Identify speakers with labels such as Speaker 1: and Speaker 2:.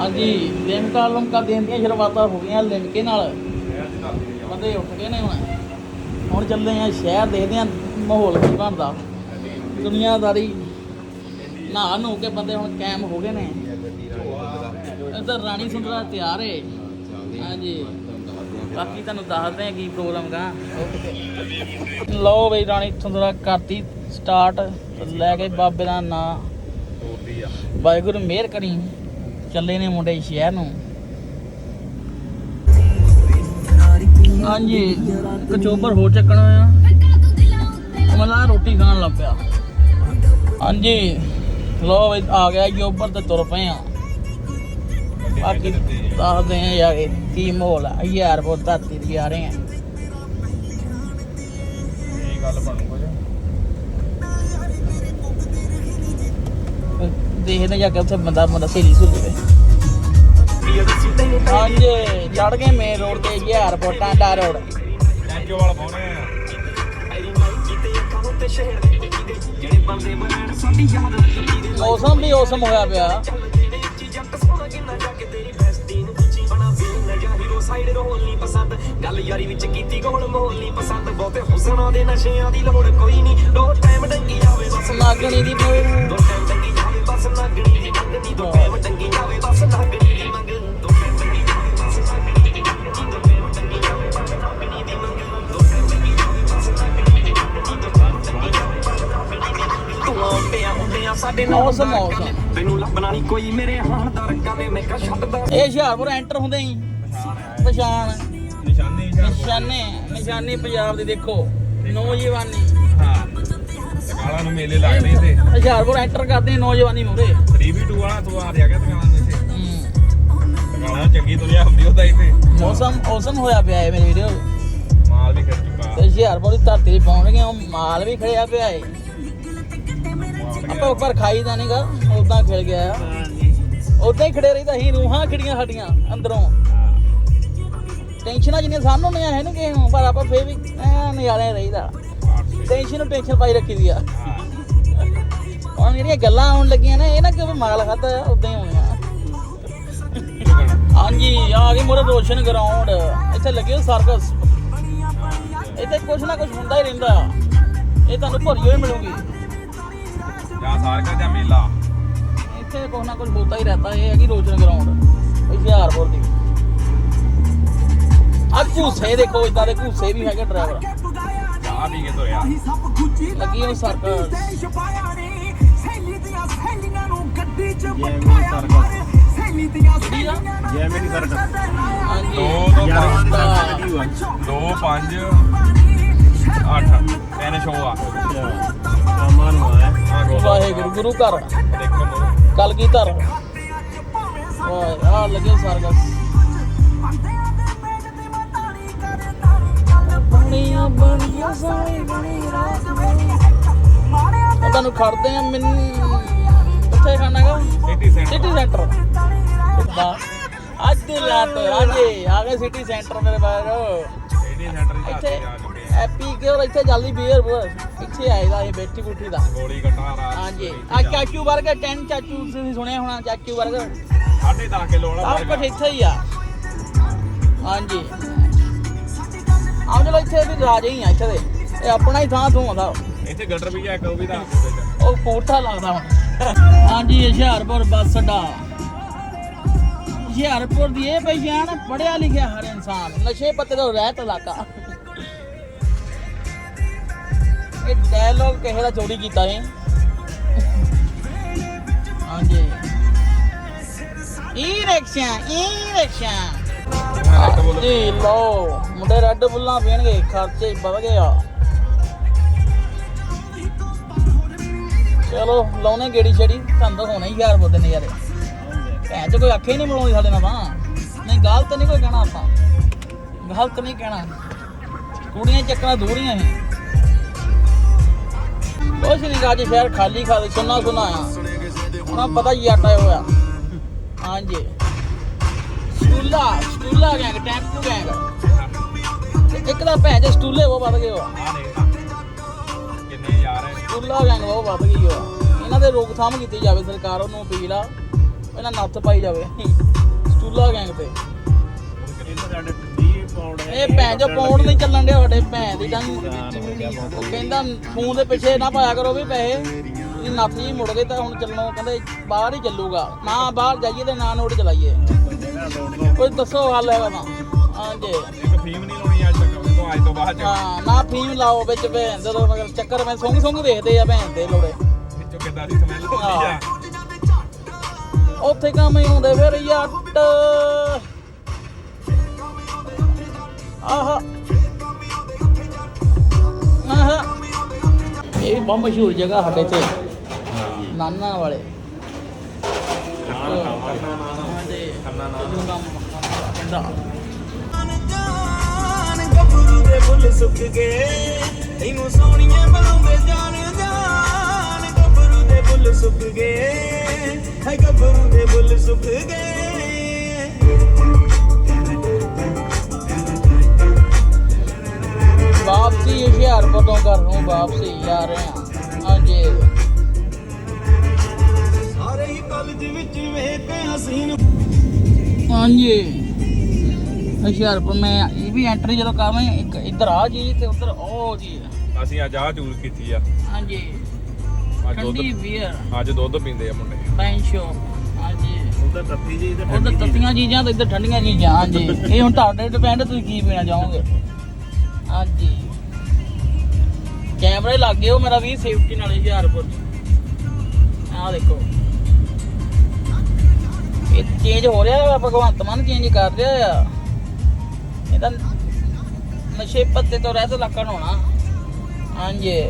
Speaker 1: ਹਾਂਜੀ, ਲਿਮਕਾ ਲਮਕਾ ਦੇਣ ਦੀਆਂ ਸ਼ੁਰੂਆਤਾਂ ਹੋ ਗਈਆਂ ਲਿਮਕੇ ਨਾਲ। ਬੰਦੇ ਉੱਠ ਗਏ ਨੇ ਹੁਣ। ਹੁਣ ਚੱਲੇ ਆ ਸ਼ਹਿਰ, ਦੇਖਦੇ ਆ ਮਾਹੌਲ ਕੀ ਬਣਦਾ। ਦੁਨੀਆਦਾਰੀ ਨਹਾ ਨੂੰ ਕੇ ਬੰਦੇ ਹੁਣ ਕਾਇਮ ਹੋ ਗਏ ਨੇ। ਇੱਧਰ ਰਾਣੀ ਸੁੰਦਰਾ ਤਿਆਰ ਏ। ਹਾਂਜੀ। ਬਾਕੀ ਤੁਹਾਨੂੰ ਦੱਸਦੇ ਆ ਕੀ ਪ੍ਰੋਗਰਾਮ ਗਾ। ਲਓ ਬਈ ਰਾਣੀ ਸੁੰਦਰਾ ਕਰਤੀ ਸਟਾਰਟ ਲੈ ਕੇ ਬਾਬੇ ਦਾ ਨਾਂ। ਵਾਹਿਗੁਰੂ ਮਿਹਰ ਕਰੀ। ਚੱਲੇ ਨੇ ਮੁੰਡੇ ਸ਼ਹਿਰ ਨੂੰ। ਹਾਂਜੀ ਕਚੋਬਰ ਹੋ ਚੱਕਣਾ ਆ। ਮਲਾ ਰੋਟੀ ਖਾਣ ਲੱਗ ਪਿਆ। ਹਾਂਜੀ ਲੋ ਆ ਗਿਆ ਜੋਬਰ ਤੇ ਤੁਰ ਪਏ ਆ। ਬਾਕੀ ਦੱਸਦੇ ਆ ਯਾਰ ਕੀ ਮਾਹੌਲ ਆ। ਯਾਰ ਬਹੁਤ ਧਰਤੀ ਦੀ ਆ ਰਹੇ ਆ।
Speaker 2: ਕੀ ਗੱਲ ਬਣੂ ਕੁਝ
Speaker 1: ਦੇਖਦੇ ਜਾ ਕੇ ਉੱਥੇ ਬੰਦਾ ਬੰਦਾ ਸਹੇਲੀ ਸੁਲ ਜਵੇ ਹਾਂਜੀ ਚੜ ਗਏ ਮੇਨ ਰੋਡ ਤੇ ਯਾਰ ਬੋਟਾਂ ਦਾ ਰੋਡ
Speaker 2: ਟੈਂਜੋ ਵਾਲਾ ਪਾਉਣੇ ਆ
Speaker 1: ਮੌਸਮ ਵੀ ਔਸਮ ਹੋਇਆ ਪਿਆ।
Speaker 3: ਗੱਲ ਯਾਰੀ ਵਿੱਚ ਕੀਤੀ ਕੋਲ ਮਾਹੌਲ ਨਹੀਂ ਪਸੰਦ ਬਹੁਤੇ ਹੁਸਨਾਂ ਦੇ ਨਸ਼ਿਆਂ ਦੀ ਲੋੜ ਕੋਈ ਨਹੀਂ ਦੋ ਟਾਈਮ ਡੰਗੀ ਜਾਵੇ ਬਸ
Speaker 1: ਨਾਗਣੀ ਦੀ ਕੋਈ
Speaker 3: ਦੋ ਟਾਈਮ ਡੰਗੀ ਜਾਵੇ ਬਸ ਜਾਵੇ ਬਸ ਜਾਵੇ ਬਸ ਜਾਵੇ ਬਸ ਦੀ ਜਾਵੇ ਬਸ ਜਾਵੇ। ਬਸ ਦੀ ਤੂੰ ਆਉਂਦਿਆਂ ਹੁੰਦਿਆਂ ਸਾਡੇ ਨਾਲ
Speaker 1: ਮੌਸਮ ਮੌਸਮ।
Speaker 3: ਤੈਨੂੰ ਲੱਭਣਾ ਨਹੀਂ ਕੋਈ ਮੇਰੇ ਹਾਣ ਦਾ ਰੱਗਾ ਵੇ ਮੈਂ ਕਾ ਛੱਡਦਾ
Speaker 1: ਇਹ ਹੁਸ਼ਿਆਰਪੁਰ ਐਂਟਰ ਹੁੰਦੇ ਹੀ। ਪਛਾਣ।
Speaker 2: ਨਿਸ਼ਾਨੀ।
Speaker 1: ਨਿਸ਼ਾਨੇ ਨਿਸ਼ਾਨੀ ਪੰਜਾਬ ਦੀ ਦੇਖੋ। ਨੌਜਵਾਨੀ।
Speaker 2: ਹਾਂ। ਟਕਾਲਾ ਨੂੰ ਮੇਲੇ ਲੱਗਦੇ ਇੱਥੇ।
Speaker 1: ਹੁਸ਼ਿਆਰਪੁਰ ਐਂਟਰ ਕਰਦੇ ਹੀ ਨੌਜਵਾਨੀ ਮੂਰੇ
Speaker 2: 3v2 ਵਾਲਾ ਤੂੰ ਆ ਰਿਹਾ ਗਿਆ ਟਕਾਲਾ ਨੂੰ ਇੱਥੇ। ਟਕਾਲਾ ਚੰਗੀ ਦੁਨੀਆ ਹੁੰਦੀ ਉਹਦਾ ਇੱਥੇ।
Speaker 1: ਮੌਸਮ ਔਸਮ ਹੋਇਆ ਪਿਆ ਹੈ ਮੇਰੀ ਵੀਡੀਓ।
Speaker 2: ਮਾਲ ਵੀ ਕਰ ਚੁੱਕਾ।
Speaker 1: ਤੇ ਹੁਸ਼ਿਆਰਪੁਰ ਦੀ ਧਰਤੀ ਤੇ ਪਹੁੰਚ ਗਏ ਉਹ ਮਾਲ ਵੀ ਖੜਿਆ ਪਿਆ ਹੈ ਆਪਾਂ ਉੱਪਰ ਖਾਈ ਦਾ ਨਹੀਂਗਾ ਉਦਾਂ ਖਿਲ ਗਿਆ ਉਦਾਂ ਹੀ ਖੜੇ ਰਹੀਦਾ ਸੀ ਰੂਹਾਂ ਖੜੀਆਂ ਸਾਡੀਆਂ ਅੰਦਰੋਂ। ਟੈਨਸ਼ਨਾਂ ਜਿੰਨੀਆਂ ਸਾਨੂੰ ਨਹੀਂ ਹੈ ਨਹੀਂ ਕਿਸੇ ਨੂੰ ਪਰ ਆਪਾਂ ਫੇਰ ਵੀ ਨਜ਼ਾਰੇ ਰਹੀਦਾ। ਟੈਨਸ਼ਨ ਟੈਨਸ਼ਨ ਪਾਈ ਰੱਖੀ ਦੀ ਆ। ਹੁਣ ਜਿਹੜੀਆਂ ਗੱਲਾਂ ਆਉਣ ਲੱਗੀਆਂ ਨੇ ਇਹ ਨਾ ਕਿ ਮਾਲ ਖਾਦਾ ਉਦਾਂ ਹੀ ਹੋਣੀਆਂ ਹਾਂਜੀ ਆ ਗਈ ਮੋਰੇ ਰੋਸ਼ਨ ਗਰਾਊਂਡ ਇੱਥੇ ਲੱਗੇ ਹੋਏ ਸਰਕਸ ਇੱਥੇ ਕੁਛ ਨਾ ਕੁਛ ਹੁੰਦਾ ਹੀ ਰਹਿੰਦਾ ਇਹ ਤੁਹਾਨੂੰ ਭਰੀ ਹੋਈ ਮਿਲੂਗੀ।
Speaker 2: ਜਾਂ ਸਾਰਕਾ ਜਾਂ ਮੇਲਾ।
Speaker 1: ਇੱਥੇ ਕੁਛ ਨਾ ਕੁਛ ਹੁੰਦਾ ਹੀ ਰਹਿੰਦਾ ਇਹ ਹੈਗੀ ਰੋਸ਼ਨ ਗਰਾਊਂਡ ਹੁਸ਼ਿਆਰਪੁਰ ਦੀ। ਆ ਘੂਸੇ ਦੇਖੋ ਇਦਾਂ ਦੇ ਘੂਸੇ ਵੀ ਹੈਗੇ ਡਰਾਈਵਰ
Speaker 2: ਚਾਹ ਪੀ ਕੇ ਤੁਰਿਆ
Speaker 1: ਲੱਗੀ ਉਹ ਸਰਕਸ ਜਿਹੜੀ ਆ
Speaker 4: ਜੈਮਨੀ ਸਰਕਸ
Speaker 1: ਹਾਂਜੀ
Speaker 2: ਦੋ ਤੋਂ ਪੰਜ
Speaker 1: ਤਾਂ-
Speaker 4: ਲੱਗੀ ਹੋਆ
Speaker 2: 2 5 8 ਤਿੰਨ ਸ਼ੋਅ ਆ
Speaker 4: ਕਾਮਾਂ ਨੂੰ ਆਇਆ
Speaker 2: ਆ ਗੋ
Speaker 1: ਵਾਹਿਗੁਰੂ ਗੁਰੂ ਘਰ
Speaker 2: ਦੇਖੋ ਮੂਹਰੇ।
Speaker 1: ਕਲਗੀਧਰ ਵਾਹ ਆ ਲੱਗੇ ਸਰਕਸ ਬਣੀਆਂ ਬਣੀਆਂ ਸਾਰੀ ਬਣੀ ਰਾਤ ਉਹ ਤੁਹਾਨੂੰ ਖੜਦੇ ਆ ਮੈਨੂੰ ਕਿੱਥੇ ਖਾਣਾਗਾ
Speaker 2: ਸਿਟੀ ਸੈਂਟਰ
Speaker 1: ਸਿਟੀ ਸੈਂਟਰ ਅੱਜ ਦੀ ਰਾਤ ਹਾਂਜੀ ਆ ਗਏ ਸਿਟੀ ਸੈਂਟਰ ਮੇਰੇ ਬਾਹਰ।
Speaker 2: ਸਿਟੀ ਸੈਂਟਰ ਦੀ ਧਰਤੀ ਆ ਆ।
Speaker 1: ਐਪੀ ਕੇ ਔਰ ਇੱਥੇ ਜਲਦੀ ਬੀਅਰ ਇੱਥੇ ਆਏਦਾ ਇਹ ਬੈਠੀ ਬੁੱਠੀ ਦਾ।
Speaker 2: ਗੋਲੀ ਘਟਾ ਰਾਤ
Speaker 1: ਹਾਂਜੀ। ਆ ਚਾਚੂ 버ਗਰ 10 ਚਾਚੂ ਤੁਸੀਂ ਸੁਣਿਆ ਹੋਣਾ ਚਾਚੂ 버ਗਰ
Speaker 2: ਸਾਢੇ 10 ਕਿਲੋ ਵਾਲਾ
Speaker 1: ਸਭ ਕੁਝ ਇੱਥੇ ਹੀ ਆ। ਹਾਂਜੀ। ਆਹ ਚਲੋ ਇੱਥੇ ਵੀ ਰਾਜੇ ਹੀ ਆ ਇੱਥੇ ਦੇ। ਇਹ ਆਪਣਾ ਹੀ ਥਾਂ ਥੂ ਆਉਂਦਾ
Speaker 2: ਇੱਥੇ ਗਟਰ ਵੀ ਆ ਇੱਕ ਉਹ ਵੀ ਵਿੱਚ।
Speaker 1: ਉਹ ਪੋਰਟਾ ਲੱਗਦਾ ਹੁਣ ਹਾਂਜੀ ਹੁਸ਼ਿਆਰਪੁਰ ਬੱਸ ਅੱਡਾ। ਹੁਸ਼ਿਆਰਪੁਰ ਦੀ ਇਹ ਪਛਾਣ ਪੜਿਆ ਲਿਖਿਆ ਹਰ ਇਨਸਾਨ। ਨਸ਼ੇ ਪੱਤੇ ਤੋਂ ਰਹਿਤ ਇਲਾਕਾ। ਇਹ ਡਾਇਲੋਗ ਕਿਸੇ ਦਾ ਚੋਰੀ ਕੀਤਾ ਹੈ ਹਾਂਜੀ। ਈ ਰਿਕਸ਼ਾ ਈ ਰਿਕਸ਼ਾ ਜੀ ਲਓ, ਮੁੰਡੇ ਰੈੱਡ ਬੁੱਲਾਂ ਪੀਣਗੇ, ਖਰਚੇ ਵਧ ਗਏ ਆ। ਚਲੋ, ਲਾਉਣੇ ਗੇੜੀ ਛੜੀ, ਤੁਹਾਨੂੰ ਤਾਂ ਹੋਣਾ ਹੀ ਯਾਰ ਬੋਦੇ ਨਜ਼ਾਰੇ। ਭੈਣ ਚ ਕੋਈ ਅੱਖੇ ਨਹੀਂ ਮਿਲਾਉਂਦੀ ਸਾਡੇ ਨਾਲ ਤਾਂ ਨਹੀਂ, ਗਲਤ ਨਹੀਂ ਕੋਈ ਕਹਿਣਾ ਆਪਾਂ। ਗਲਤ ਨਹੀਂ ਕਹਿਣਾ। ਕੁੜੀਆਂ ਚੱਕਰਾਂ ਦੂਰੀਆਂ ਹੈ। ਕੁਛ ਨਹੀਂ ਗਾ ਅੱਜ ਸ਼ਹਿਰ ਖਾਲੀ ਖਾਲੀ ਸੁਣਾ ਸੁੰਨਾ ਆ। ਉਹਨਾਂ ਪਤਾ ਹੀ ਆਟਾ ਹੋਇਆ। ਹਾਂਜੀ। ਸਟੂਲਾ ਸਟੂਲਾ ਗੈਂਗ ਟੈਂਪੂ ਗੈਂਗ ਇੱਕ ਦਾ ਭੈਣ ਚ ਸਟੂਲੇ ਉਹ ਵੱਧ ਗਏ
Speaker 2: ਆ ਕਿੰਨੇ ਯਾਰ ਹੈ
Speaker 1: ਸਟੂਲਾ ਗੈਂਗ ਉਹ ਵੱਧ ਗਈ ਹੋ ਇਹਨਾਂ ਦੇ ਰੋਕਥਾਮ ਕੀਤੀ ਜਾਵੇ, ਸਰਕਾਰ ਉਹਨੂੰ ਅਪੀਲ ਆ। ਇਹਨਾਂ ਨੱਥ ਪਾਈ ਜਾਵੇ। ਚੂਲਾ ਗੈਂਗ ਤੇ।
Speaker 4: ਇਹ
Speaker 1: ਭੈਣ ਜੋ ਪੌਂਡ ਨਹੀਂ ਚੱਲਣ ਡਿਆ ਸਾਡੇ ਭੈਣ ਦੀ ਡੰਗ। ਉਹ ਕਹਿੰਦਾ ਫੋਨ ਦੇ ਪਿੱਛੇ ਨਾ ਪਾਇਆ ਕਰੋ ਵੀ ਪੈਸੇ। ਤੁਸੀਂ ਨੱਥ ਜੀ ਮੁੜ ਗਏ ਤਾਂ ਹੁਣ ਚੱਲਣੋ ਕਹਿੰਦੇ ਬਾਹਰ ਹੀ ਚੱਲੂਗਾ। ਨਾ ਬਾਹਰ ਜਾਈਏ ਤੇ ਨਾ ਨੋਟ ਚਲਾਈਏ। ਕੋਈ ਦੱਸੋ ਹੱਲ ਹੈਗਾ ਤਾਂ ਹਾਂਜੀ।
Speaker 2: ਇੱਕ ਫੀਮ ਨਹੀਂ ਲਾਉਣੀ ਅੱਜ ਤੱਕ ਤੋਂ ਅੱਜ ਤੋਂ ਬਾਅਦ
Speaker 1: ਹਾਂ ਨਾ ਫੀਮ ਲਾਓ ਵਿੱਚ ਭੈਣ ਜਦੋਂ ਮਗਰ ਚੱਕਰ ਮੈਂ ਸੁੰਘ ਸੁੰਘ ਦੇਖਦੇ ਆ ਭੈਣ ਦੇ ਲੋੜੇ।
Speaker 2: ਵਿੱਚੋਂ ਕਿੱਦਾਂ ਦੀ ਸਮੈਲ ਆਉਂਦੀ ਆ।
Speaker 1: ਉੱਥੇ ਕੰਮ ਹੀ ਹੁੰਦੇ ਫਿਰ ਯੱਟ। ਆਹਾ। ਆਹਾ। ਇਹ ਵੀ ਬਹੁਤ ਮਸ਼ਹੂਰ ਜਗ੍ਹਾ ਸਾਡੇ ਤੇ ਨਾਨਾ ਵਾਲੇ। ਹਾਂਜੀ
Speaker 2: ਖੰਨਾ
Speaker 1: ਇਹਨੂੰ ਨਾਮ ਕਹਿੰਦਾ
Speaker 3: ਜਾਨ ਗੱਭਰੂ ਦੇ ਫੁੱਲ ਸੁੱਕ ਗਏ। ਤੈਨੂੰ ਸੋਹਣੀਏ ਬਲਾਉਂਦੇ ਜਾਣ ਜਾਨ ਗੱਭਰੂ ਦੇ ਫੁੱਲ ਸੁੱਕ ਗਏ। ਹੈ ਗੱਭਰੂ ਦੇ ਫੁੱਲ ਸੁੱਕ ਗਏ।
Speaker 1: ਵਾਪਸੀ ਹੁਸ਼ਿਆਰਪੁਰ ਤੋਂ ਘਰ ਨੂੰ ਵਾਪਸੀ ਜਾ ਰਹੇ ਹਾਂ। ਹਾਂਜੀ।
Speaker 3: ਸਾਰੇ ਹੀ ਕਾਲਜ ਵਿੱਚ ਵੇਖ ਕੇ ਹਸੀਨ
Speaker 1: ਹਾਂਜੀ। ਹੁਸ਼ਿਆਰਪੁਰ ਮੈਂ ਇਹ ਵੀ ਐਂਟਰੀ ਜਦੋਂ ਕਰਾਂ ਇੱਕ ਇੱਧਰ ਆ ਜੀ ਤੇ ਉੱਧਰ ਉਹ ਜੀ
Speaker 2: ਅਸੀਂ ਅੱਜ ਆਹ ਚੂਜ਼ ਕੀਤੀ ਆ।
Speaker 1: ਹਾਂਜੀ।
Speaker 2: ਅੱਜ ਦੁੱਧ
Speaker 1: ਠੰਡੀ ਬੀਅਰ
Speaker 2: ਅੱਜ ਦੁੱਧ ਪੀਂਦੇ ਆ ਮੁੰਡੇ।
Speaker 1: ਬੈਂਸ਼ੋ ਹਾਂਜੀ।
Speaker 4: ਉਹਦਾ ਤੱਤੀ ਜੀ ਤੇ
Speaker 1: ਉਧਰ ਤੱਤੀਆਂ ਚੀਜ਼ਾਂ ਤੇ ਇੱਧਰ ਠੰਡੀਆਂ ਚੀਜ਼ਾਂ ਹਾਂਜੀ। ਇਹ ਹੁਣ ਤੁਹਾਡੇ ਡਿਪੈਂਡ ਤੁਸੀਂ ਕੀ ਪੀਣਾ ਚਾਹੋਗੇ? ਹਾਂਜੀ। ਕੈਮਰੇ ਲੱਗ ਗਏ ਉਹ ਮੇਰਾ ਵੀ ਸੇਫਟੀ ਨਾਲ ਹੁਸ਼ਿਆਰਪੁਰ ਆਹ ਦੇਖੋ। ਇਹ ਚੇਂਜ ਹੋ ਰਿਹਾ ਭਗਵੰਤ ਮਾਨ ਚੇਂਜ ਕਰ ਰਿਹਾ ਆ। ਇਹ ਤਾਂ ਨਸ਼ੇ ਪੱਤੇ ਤੋਂ ਰਹਿਤ ਲੱਕਣ ਹੋਣਾ। ਹਾਂਜੀ।